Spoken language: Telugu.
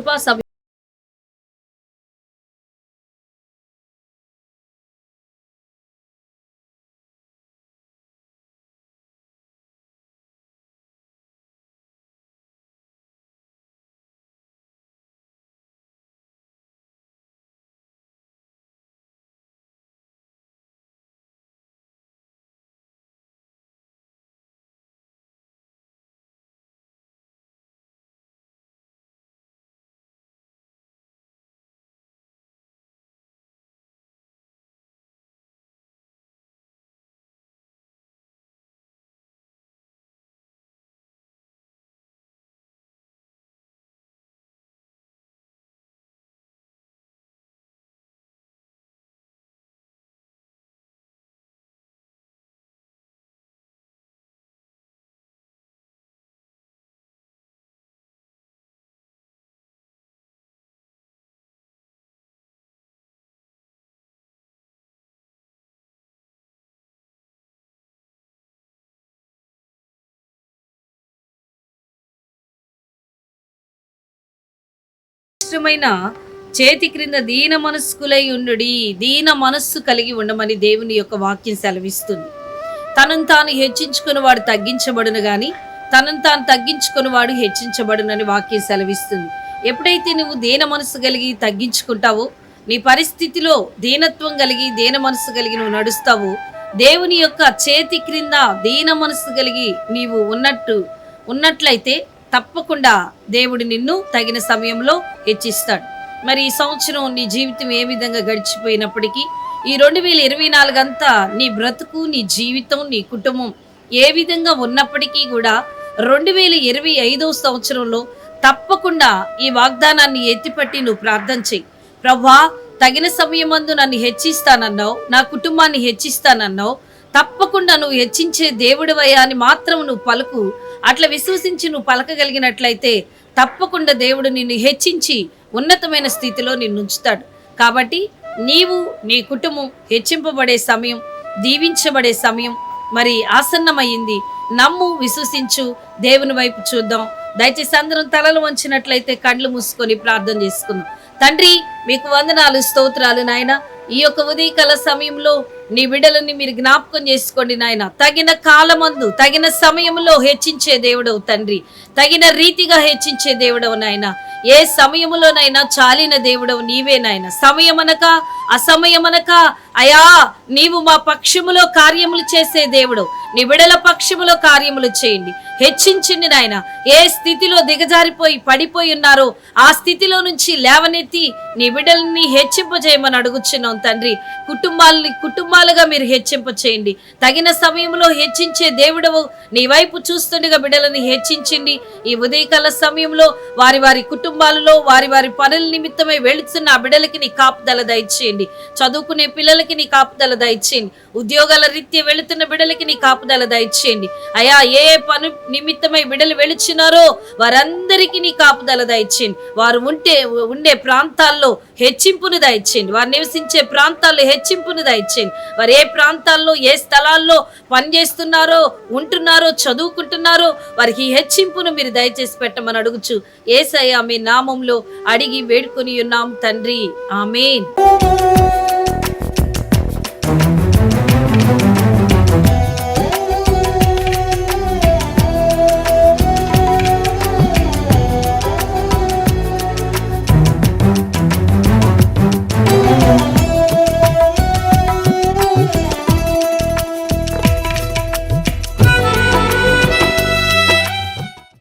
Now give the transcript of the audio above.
grupo అవసరమైన చేతి క్రింద దీన మనస్కులై ఉండుడి. దీన మనస్సు కలిగి ఉండమని దేవుని యొక్క వాక్యం సెలవిస్తుంది. తనను తాను హెచ్చించుకుని వాడు తగ్గించబడును గాని తనను తాను తగ్గించుకుని వాడు హెచ్చించబడునని వాక్యం సెలవిస్తుంది. ఎప్పుడైతే నువ్వు దీన మనస్సు కలిగి తగ్గించుకుంటావో నీ పరిస్థితిలో దీనత్వం కలిగి దీన మనస్సు కలిగి నువ్వు నడుస్తావో దేవుని యొక్క చేతి క్రింద దీన మనస్సు కలిగి నీవు ఉన్నట్టు ఉన్నట్లయితే తప్పకుండా దేవుడు నిన్ను తగిన సమయంలో హెచ్చిస్తాడు. మరి ఈ సంవత్సరం నీ జీవితం ఏ విధంగా గడిచిపోయినప్పటికీ ఈ రెండు వేల ఇరవై నాలుగంతా నీ బ్రతుకు నీ జీవితం నీ కుటుంబం ఏ విధంగా ఉన్నప్పటికీ కూడా రెండు వేల ఇరవై ఐదో సంవత్సరంలో తప్పకుండా ఈ వాగ్దానాన్ని ఎత్తిపట్టి నువ్వు ప్రార్థన చెయ్యి. ప్రభా తగిన సమయమందు నన్ను హెచ్చిస్తానన్నావు నా కుటుంబాన్ని హెచ్చిస్తానన్నావు. తప్పకుండా నువ్వు హెచ్చించే దేవుడివయ్యా అని మాత్రం నువ్వు పలుకు అట్లా విశ్వసించి నువ్వు పలకగలిగినట్లయితే తప్పకుండా దేవుడు నిన్ను హెచ్చించి ఉన్నతమైన స్థితిలో నిన్ను ఉంచుతాడు. కాబట్టి నీవు నీ కుటుంబం హెచ్చింపబడే సమయం దీవించబడే సమయం మరి ఆసన్నమైంది. నమ్ము విశ్వసించు దేవుని వైపు చూద్దాం. దయచేసి అందరం తలలు వంచినట్లయితే కళ్ళు మూసుకొని ప్రార్థన చేసుకుందాం. తండ్రి మీకు వందనాలు స్తోత్రాలు నాయన. ఈ యొక్క ఉదయకాల సమయంలో నీ బిడ్డలని మీరు జ్ఞాపకం చేసుకోండి నాయన. తగిన కాలమందు తగిన సమయంలో హెచ్చించే దేవుడవు తండ్రి. తగిన రీతిగా హెచ్చించే దేవుడవు నాయన. ఏ సమయములోనైనా చాలిన దేవుడవు నీవే నాయన. సమయమనక అసమయమనక అయా నీవు మా పక్షములో కార్యములు చేసే దేవుడు నిబిడల పక్షములో కార్యములు చేయండి. హెచ్చించింది నాయన. ఏ స్థితిలో దిగజారిపోయి పడిపోయి ఉన్నారో ఆ స్థితిలో నుంచి లేవనెత్తి నీ బిడ్డల్ని హెచ్చింపజేయమని అడుగుచున్నాం తండ్రి. కుటుంబాలని కుటుంబాలుగా మీరు హెచ్చింప చేయండి తగిన సమయంలో హెచ్చించే దేవుడవు నీ వైపు చూస్తుండగా బిడ్డలని హెచ్చించింది ఈ ఉదయకాల సమయంలో వారి వారి కుటుంబాలలో వారి వారి పనుల నిమిత్తమై వెళుతున్న ఆ బిడ్డలకి నీ కాపుదల దయచేయండి. చదువుకునే పిల్లలకి నీ కాపుదల దయచేయండి. ఉద్యోగాల రీత్యా వెళుతున్న బిడ్డలకి నీ కాపు కాపుదల దయచేయండి. అయా ఏ ఏ పని నిమిత్తమై బిడ్డలు వెళుచున్నారో వారందరికీ నీ కాపుదల దయచేయండి. వారు ఉంటే ఉండే ప్రాంతాల్లో హెచ్చింపును దయచేయండి. వారు నివసించే ప్రాంతాల్లో హెచ్చింపును దయచేయండి. వారు ఏ ప్రాంతాల్లో ఏ స్థలాల్లో పనిచేస్తున్నారో ఉంటున్నారో చదువుకుంటున్నారో వారికి ఈ హెచ్చింపును మీరు దయచేసి పెట్టమని అడుగుచు. ఏసయ్య మీ నామంలో అడిగి వేడుకొని ఉన్నాం తండ్రి. ఆమెన్.